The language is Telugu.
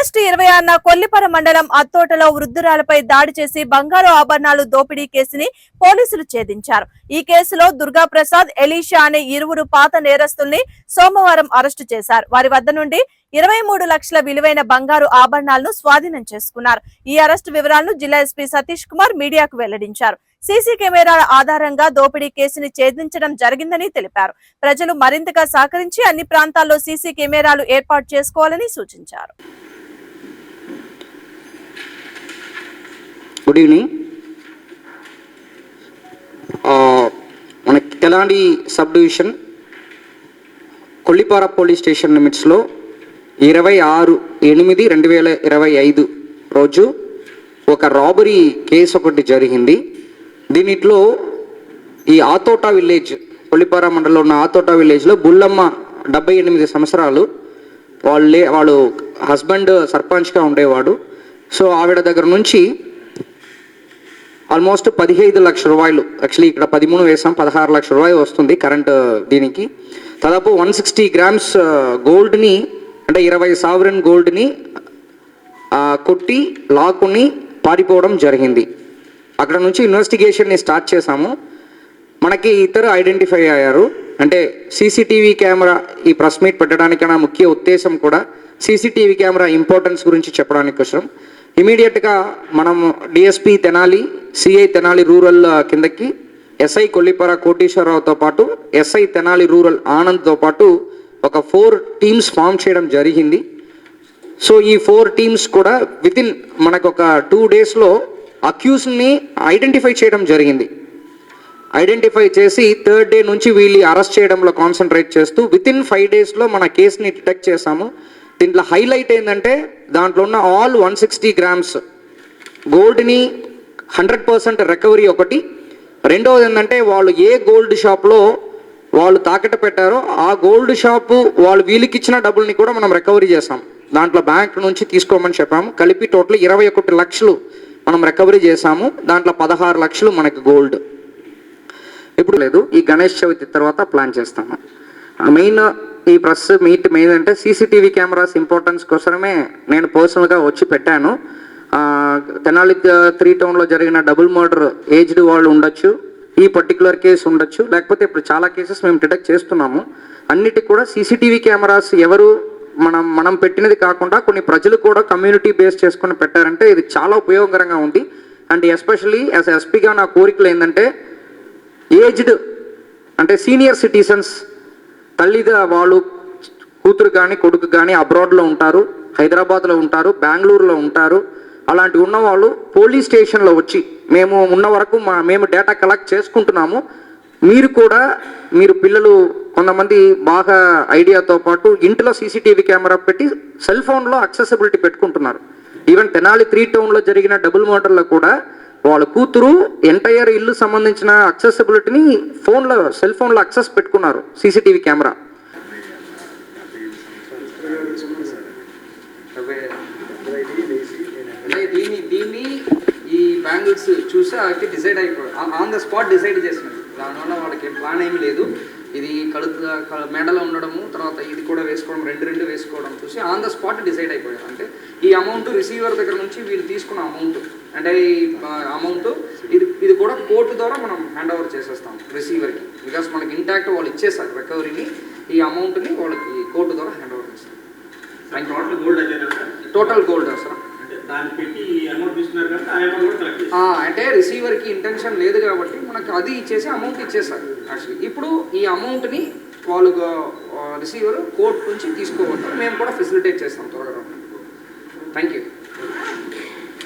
ఆగస్టు ఇరవై ఆరున కొల్లిపర మండలం అత్తోటలో వృద్ధురాలపై దాడి చేసి బంగారు ఆభరణాలు దోపిడీ కేసుని పోలీసులు ఛేదించారు. ఈ కేసులో దుర్గా ప్రసాద్ ఎలీషా అనే ఇరువురు పాత నేరస్తుల్ని సోమవారం అరెస్టు చేశారు. వారి వద్ద నుండి ఇరవై మూడు లక్షల విలువైన బంగారు ఆభరణాలను స్వాధీనం చేసుకున్నారు. ఈ అరెస్టు వివరాలను జిల్లా ఎస్పీ సతీష్ కుమార్ మీడియాకు వెల్లడించారు. సీసీ కెమెరాల ఆధారంగా దోపిడీ కేసుని ఛేదించడం జరిగిందని తెలిపారు. ప్రజలు మరింతగా సహకరించి అన్ని ప్రాంతాల్లో సీసీ కెమెరాలు ఏర్పాటు చేసుకోవాలని సూచించారు. గుడ్ ఈవినింగ్ uh, మనకి తెలాండి sub division Kollipara police station లిమిట్స్లో ఇరవై ఆరు ఎనిమిది రెండు వేల ఇరవై ఐదు రోజు ఒక రాబరీ కేసు ఒకటి జరిగింది. దీనిట్లో ఈ ఆతోటా విలేజ్ కొల్లిపార మండలంలో ఉన్న ఆతోటా విలేజ్లో బుల్లమ్మ డెబ్బై ఎనిమిది సంవత్సరాలు వాళ్ళే వాళ్ళు హస్బెండ్ సర్పంచ్గా ఉండేవాడు. సో ఆవిడ దగ్గర నుంచి ఆల్మోస్ట్ పదిహేను లక్షల రూపాయలు యాక్చువల్లీ ఇక్కడ పదిమూడు వేసాం పదహారు లక్షల రూపాయలు వస్తుంది కరెంట్ దీనికి. దాదాపు వన్ సిక్స్టీ గ్రామ్స్ గోల్డ్ని అంటే ఇరవై సావరన్ గోల్డ్ని కొట్టి లాక్కుని పారిపోవడం జరిగింది. అక్కడ నుంచి ఇన్వెస్టిగేషన్ని స్టార్ట్ చేశాము. మనకి ఇద్దరు ఐడెంటిఫై అయ్యారు. అంటే సీసీటీవీ కెమెరా ఈ ప్రెస్ మీట్ పెట్టడానికన్నా ముఖ్య ఉద్దేశం కూడా సీసీటీవీ కెమెరా ఇంపార్టెన్స్ గురించి చెప్పడానికి కోసం. ఇమీడియట్గా మనం DSP Tenali CI Tenali rural కిందకి ఎస్ఐ కొల్లిపర కోటేశ్వరరావుతో పాటు ఎస్ఐ తెనాలి రూరల్ ఆనంద్తో పాటు ఒక ఫోర్ టీమ్స్ ఫామ్ చేయడం జరిగింది. సో ఈ ఫోర్ టీమ్స్ కూడా వితిన్ మనకు ఒక టూ డేస్లో అక్యూస్ని ఐడెంటిఫై చేయడం జరిగింది. ఐడెంటిఫై చేసి థర్డ్ డే నుంచి వీళ్ళు అరెస్ట్ చేయడంలో కాన్సన్ట్రేట్ చేస్తూ విత్ ఇన్ ఫైవ్ డేస్లో మన కేసుని డిటెక్ట్ చేశాము. దీంట్లో హైలైట్ ఏంటంటే దాంట్లో ఉన్న ఆల్ వన్ సిక్స్టీ గ్రామ్స్ గోల్డ్ని హండ్రెడ్ పర్సెంట్ రికవరీ ఒకటి. రెండవది ఏంటంటే వాళ్ళు ఏ గోల్డ్ షాప్లో వాళ్ళు తాకట్టు పెట్టారో ఆ గోల్డ్ షాపు వాళ్ళు వీళ్ళకి ఇచ్చిన డబ్బుల్ని కూడా మనం రికవరీ చేసాం దాంట్లో బ్యాంక్ నుంచి తీసుకోమని చెప్పాము. కలిపి టోటల్ ఇరవై ఒకటి లక్షలు మనం రికవరీ చేసాము దాంట్లో పదహారు లక్షలు మనకి గోల్డ్ ఇప్పుడు లేదు. ఈ గణేష్ చవితి తర్వాత ప్లాన్ చేస్తాము మెయిన్ ఈ ప్రెస్ మీట్ మెయిన్ అంటే సీసీటీవీ కెమెరాస్ ఇంపార్టెన్స్ కోసమే నేను పర్సనల్గా వచ్చి పెట్టాను. తెనాలి త్రీ టౌన్లో జరిగిన డబుల్ మర్డర్ ఏజ్డ్ వాళ్ళు ఉండొచ్చు. ఈ పర్టికులర్ కేసు ఉండొచ్చు. లేకపోతే ఇప్పుడు చాలా కేసెస్ మేము డిటెక్ట్ చేస్తున్నాము. అన్నిటికి కూడా సీసీటీవీ కెమెరాస్ ఎవరు మనం మనం పెట్టినది కాకుండా కొన్ని ప్రజలు కూడా కమ్యూనిటీ బేస్ చేసుకుని పెట్టారంటే ఇది చాలా ఉపయోగకరంగా ఉంది. అండ్ ఎస్పెషల్లీ యాజ్ ఎస్పీగా నా కోరికలు ఏంటంటే ఏజ్డ్ అంటే సీనియర్ సిటిజన్స్ తల్లిద వాళ్ళు కూతురు కానీ కొడుకు కానీ అబ్రాడ్లో ఉంటారు హైదరాబాద్లో ఉంటారు బెంగళూరులో ఉంటారు. అలాంటి ఉన్నవాళ్ళు పోలీస్ స్టేషన్లో వచ్చి మేము ఉన్న వరకు మా మేము డేటా కలెక్ట్ చేసుకుంటున్నాము. మీరు కూడా మీరు పిల్లలు కొంతమంది బాగా ఐడియాతో పాటు ఇంట్లో సీసీటీవీ కెమెరా పెట్టి సెల్ ఫోన్లో అక్సెసిబిలిటీ పెట్టుకుంటున్నారు. ఈవెన్ తెనాలి త్రీ టౌన్లో జరిగిన డబుల్ మోటర్లో కూడా వాళ్ళ కూతురు ఎంటైర్ ఇల్లు సంబంధించిన అక్సెసిబిలిటీని ఫోన్లో సెల్ ఫోన్లో అక్సెస్ పెట్టుకున్నారు సీసీటీవీ కెమెరా దీన్ని దీన్ని ఈ బ్యాంగిల్స్ చూసి వాళ్ళకి డిసైడ్ అయిపోయి ఆన్ ద స్పాట్ డిసైడ్ చేసినది దానివల్ల వాళ్ళకి ప్లాన్ ఏమి లేదు. ఇది కడుపు మెడలో ఉండడము తర్వాత ఇది కూడా వేసుకోవడం రెండు రెండు వేసుకోవడం చూసి ఆన్ ద స్పాట్ డిసైడ్ అయిపోయారు అంటే ఈ అమౌంట్ రిసీవర్ దగ్గర నుంచి వీళ్ళు తీసుకున్న అమౌంట్ అంటే ఈ అమౌంట్ ఇది ఇది కూడా కోర్టు ద్వారా మనం హ్యాండ్ ఓవర్ చేసేస్తాం రిసీవర్కి బికాస్ మనకి ఇంటాక్ట్ వాళ్ళు ఇచ్చేసారు రికవరీని ఈ అమౌంట్ని వాళ్ళకి కోర్టు ద్వారా హ్యాండ్ ఓవర్ చేస్తాం total gold total gold sir? అంటే రిసీవర్కి ఇంటెన్షన్ లేదు కాబట్టి మనకు అది ఇచ్చేసి అమౌంట్ ఇచ్చేస్తారు యాక్చువల్లీ ఇప్పుడు ఈ అమౌంట్ని వాళ్ళు రిసీవర్ కోర్ట్ నుంచి తీసుకోవద్దు మేము కూడా ఫెసిలిటేట్ చేస్తాం త్వరగా. Thank you